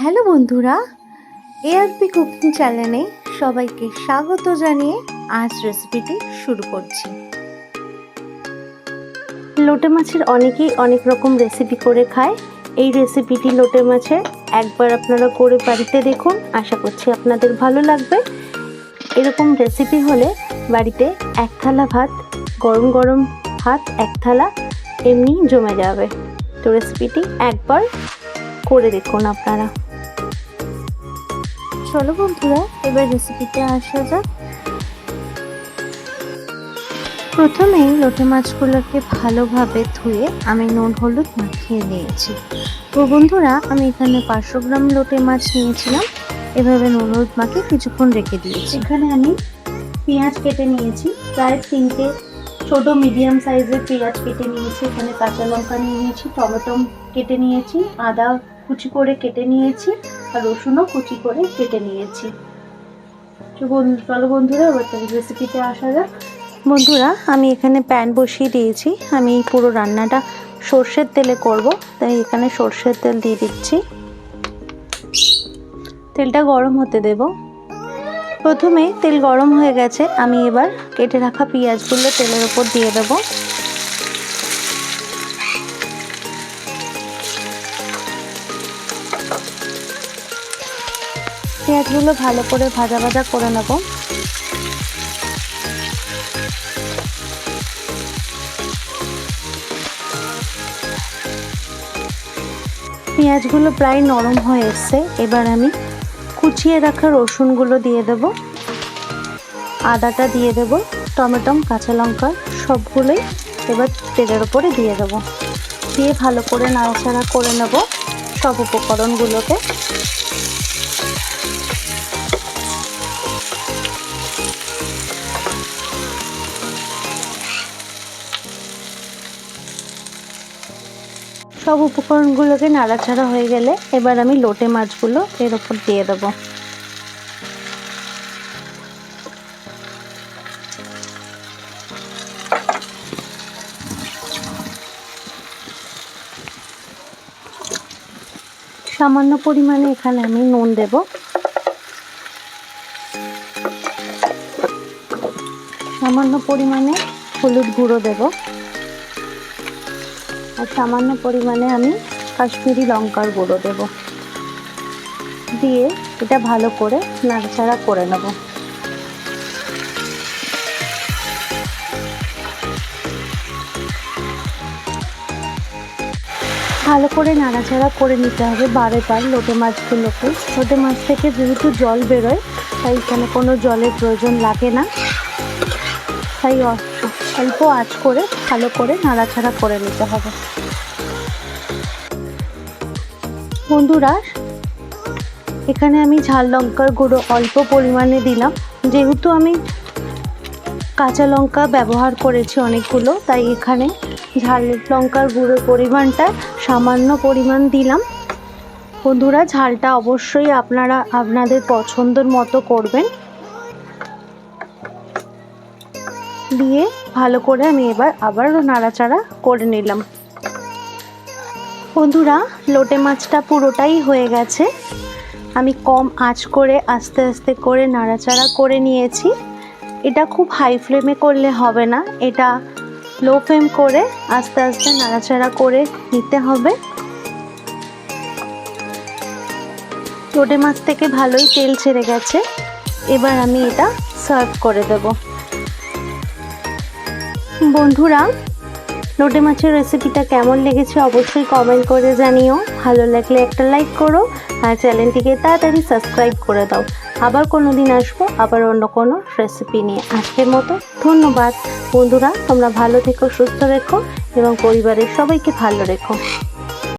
Hello বন্ধুরা ARP cooking চ্যানেলে সবাইকে স্বাগত জানিয়ে আজ রেসিপিটি শুরু করছি। লোটে মাছের অনেকেই অনেক রকম রেসিপি করে খায়। এই রেসিপিটি লোটে মাছের একবার আপনারা করে বাড়িতে দেখুন, আশা করছি আপনাদের ভালো লাগবে। এরকম রেসিপি হলে বাড়িতে এক থালা ভাত, গরম গরম ভাত এক থালা এমনি জমে যাবে। তো রেসিপিটি একবার করে দেখুন আপনারা। চলো বন্ধুরা, এবার রেসিপিতে আসা যাক। প্রথমেই লোটে মাছগুলোকে ভালোভাবে ধুয়ে আমি নুন, হলুদ মাখিয়ে নিয়েছি। তো বন্ধুরা, আমি এখানে পাঁচশো গ্রাম লোটে মাছ নিয়েছিলাম। এভাবে নুন, হলুদ মাখিয়ে কিছুক্ষণ রেখে দিয়েছি। এখানে আমি পেঁয়াজ কেটে নিয়েছি। প্রায় তিনটে ছোট মিডিয়াম সাইজের পেঁয়াজ কেটে নিয়েছি। এখানে কাঁচা লঙ্কা নিয়ে নিয়েছি, টমেটো কেটে নিয়েছি, আদা কুচি করে কেটে নিয়েছি। আর রসুনও কুচি করে কেটে নিয়েছি। তো বন্ধু, চলো বন্ধুরা, এবার তাহলে রেসিপিতে আসা যাক। বন্ধুরা, আমি এখানে প্যান বসিয়ে দিয়েছি। আমি পুরো রান্নাটা সর্ষের তেলে করব। তাই এখানে সর্ষের তেল দিয়ে দিচ্ছি। তেলটা গরম হতে দেব। প্রথমে তেল গরম হয়ে গেছে। আমি এবার কেটে রাখা পেঁয়াজগুলো তেলের ওপর দিয়ে দেবো। পেঁয়াজগুলো ভালো করে ভাজা ভাজা করে নেব। পেঁয়াজগুলো প্রায় নরম হয়ে এসছে। এবার আমি কুচিয়ে রাখা রসুনগুলো দিয়ে দেব। আদাটা দিয়ে দেব। টমেটো, কাঁচা লঙ্কা সবগুলোই এবার তেলের ওপরে দিয়ে দেব। দিয়ে ভালো করে নাড়াচাড়া করে নেব সব উপকরণগুলোকে। সব উপকরণগুলোকে নাড়াচাড়া হয়ে গেলে এবার আমি লোটে মাছগুলো এর ওপর দিয়ে দেবো। সামান্য পরিমাণে এখানে আমি নুন দেব। সামান্য পরিমাণে হলুদ গুঁড়ো দেবো। আর সামান্য পরিমাণে আমি কাশ্মীরি লঙ্কার গুঁড়ো দেব। দিয়ে এটা ভালো করে নাড়াচাড়া করে নেব। ভালো করে নাড়াচাড়া করে নিতে হবে বারে বার লোটে মাছগুলোকে লোটে মাছ থেকে যেহেতু জল বেরোয়, তাই এখানে কোনো জলের প্রয়োজন লাগে না। তাই অল্প আঁচ করে ভালো করে নাড়াচাড়া করে নিতে হবে। বন্ধুরা, এখানে আমি ঝাল লঙ্কার গুঁড়ো অল্প পরিমাণে দিলাম। যেহেতু আমি কাঁচা লঙ্কা ব্যবহার করেছি অনেকগুলো, তাই এখানে ঝাল লঙ্কার গুঁড়োর পরিমাণটা সামান্য পরিমাণ দিলাম। বন্ধুরা, ঝালটা অবশ্যই আপনারা আপনাদের পছন্দের মতো করবেন। দিয়ে ভালো করে আমি এবার আবারও নাড়াচাড়া করে নিলাম। বন্ধুরা, লোটে মাছটা পুরোটাই হয়ে গেছে। আমি কম আঁচ করে আস্তে আস্তে করে নাড়াচাড়া করে নিয়েছি। এটা খুব হাই ফ্লেমে করলে হবে না। এটা লো ফ্লেম করে আস্তে আস্তে নাড়াচাড়া করে নিতে হবে। লোটে মাছ থেকে ভালোই তেল ছেড়ে গেছে। এবার আমি এটা সার্ভ করে দেবো। বন্ধুরা, লোটে মাছের রেসিপিটা কেমন লেগেছে অবশ্যই কমেন্ট করে জানিও। ভালো লাগলে একটা লাইক করো আর চ্যানেলটিকে তাড়াতাড়ি সাবস্ক্রাইব করে দাও। আবার কোনো দিন আসব, আবার অন্য কোনো রেসিপি নিয়ে। আজকের মতো ধন্যবাদ। বন্ধুরা, তোমরা ভালো থেকো, সুস্থ রেখো এবং পরিবারের সবাইকে ভালো রেখো।